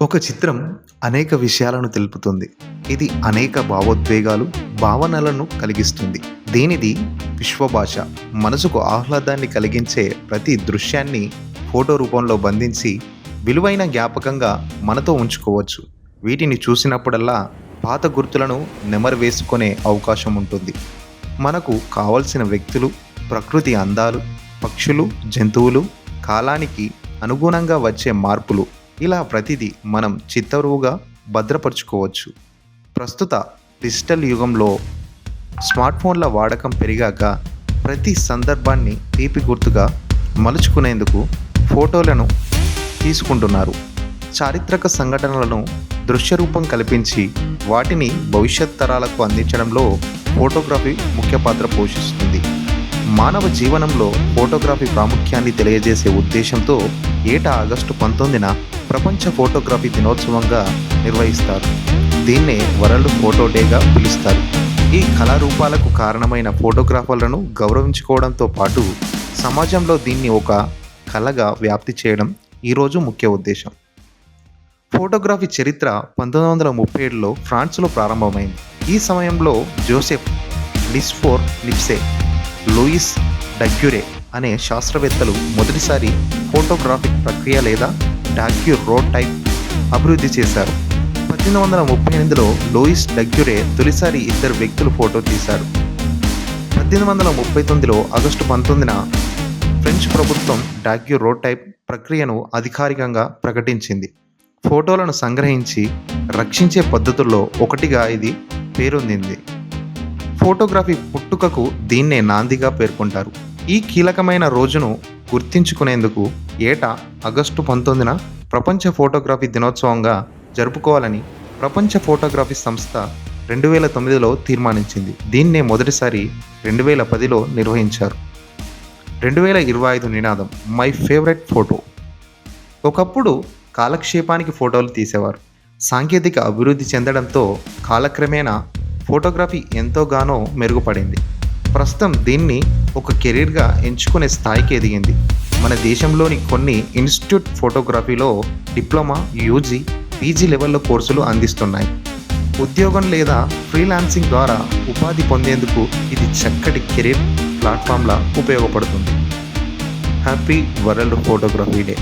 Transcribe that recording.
ఒక చిత్రం అనేక విషయాలను తెలుపుతుంది. ఇది అనేక భావోద్వేగాలు భావనలను కలిగిస్తుంది. దీనిది విశ్వభాష. మనసుకు ఆహ్లాదాన్ని కలిగించే ప్రతి దృశ్యాన్ని ఫోటో రూపంలో బంధించి విలువైన జ్ఞాపకంగా మనతో ఉంచుకోవచ్చు. వీటిని చూసినప్పుడల్లా పాత గుర్తులను నెమరు వేసుకునే అవకాశం ఉంటుంది. మనకు కావలసిన వ్యక్తులు ప్రకృతి అందాలు పక్షులు జంతువులు కాలానికి అనుగుణంగా వచ్చే మార్పులు ఇలా ప్రతిదీ మనం చిత్తరువుగా భద్రపరుచుకోవచ్చు. ప్రస్తుత డిజిటల్ యుగంలో స్మార్ట్ ఫోన్ల వాడకం పెరిగాక ప్రతి సందర్భాన్ని తీపి గుర్తుగా మలుచుకునేందుకు ఫోటోలను తీసుకుంటున్నారు. చారిత్రక సంఘటనలను దృశ్యరూపం కల్పించి వాటిని భవిష్యత్ తరాలకు అందించడంలో ఫోటోగ్రఫీ ముఖ్య పాత్ర పోషిస్తుంది. మానవ జీవనంలో ఫోటోగ్రఫీ ప్రాముఖ్యాన్ని తెలియజేసే ఉద్దేశంతో ఏటా ఆగస్టు పంతొమ్మిదిన ప్రపంచ ఫోటోగ్రఫీ దినోత్సవంగా నిర్వహిస్తారు. దీన్నే వరల్డ్ ఫోటో డేగా పిలుస్తారు. ఈ కళారూపాలకు కారణమైన ఫోటోగ్రాఫర్లను గౌరవించుకోవడంతో పాటు సమాజంలో దీన్ని ఒక కళగా వ్యాప్తి చేయడం ఈరోజు ముఖ్య ఉద్దేశం. ఫోటోగ్రఫీ చరిత్ర పంతొమ్మిది వందల ముప్పై ఏడులో ఫ్రాన్స్లో ప్రారంభమైంది. ఈ సమయంలో జోసెఫ్ లిస్ఫోర్ లిప్సే లూయిస్ డగ్యురే అనే శాస్త్రవేత్తలు మొదటిసారి ఫోటోగ్రాఫిక్ ప్రక్రియ లేదా డాక్యూ రోడ్ టైప్ అభివృద్ధి చేశారు. పద్దెనిమిది వందల ముప్పై ఎనిమిదిలో లూయిస్ డగ్యురే తొలిసారి ఇద్దరు వ్యక్తులు ఫోటో తీశారు. పద్దెనిమిది వందల ముప్పై తొమ్మిదిలో ఆగస్టు పంతొమ్మిదిన ఫ్రెంచ్ ప్రభుత్వం డాక్యూ రోడ్ టైప్ ప్రక్రియను అధికారికంగా ప్రకటించింది. ఫోటోలను సంగ్రహించి రక్షించే పద్ధతుల్లో ఒకటిగా ఇది పేరొందింది. ఫోటోగ్రఫీ పుట్టుకకు దీన్నే నాందిగా పేర్కొంటారు. ఈ కీలకమైన రోజును గుర్తించుకునేందుకు ఏటా ఆగస్టు పంతొమ్మిదిన ప్రపంచ ఫోటోగ్రఫీ దినోత్సవంగా జరుపుకోవాలని ప్రపంచ ఫోటోగ్రఫీ సంస్థ రెండు వేల తొమ్మిదిలో తీర్మానించింది. దీన్నే మొదటిసారి రెండు వేల పదిలో నిర్వహించారు. రెండు వేల ఇరవై ఐదు నినాదం మై ఫేవరెట్ ఫోటో. ఒకప్పుడు కాలక్షేపానికి ఫోటోలు తీసేవారు. సాంకేతిక అభివృద్ధి చెందడంతో కాలక్రమేణా ఫోటోగ్రఫీ ఎంతోగానో మెరుగుపడింది. ప్రస్తుతం దీన్ని ఒక కెరీర్గా ఎంచుకునే స్థాయికి ఎదిగింది. మన దేశంలోని కొన్ని ఇన్స్టిట్యూట్ ఫోటోగ్రఫీలో డిప్లొమా యూజీ పీజీ లెవెల్లో కోర్సులు అందిస్తున్నాయి. ఉద్యోగం లేదా ఫ్రీలాన్సింగ్ ద్వారా ఉపాధి పొందేందుకు ఇది చక్కటి కెరీర్ ప్లాట్ఫామ్లా ఉపయోగపడుతుంది. Happy world photography day.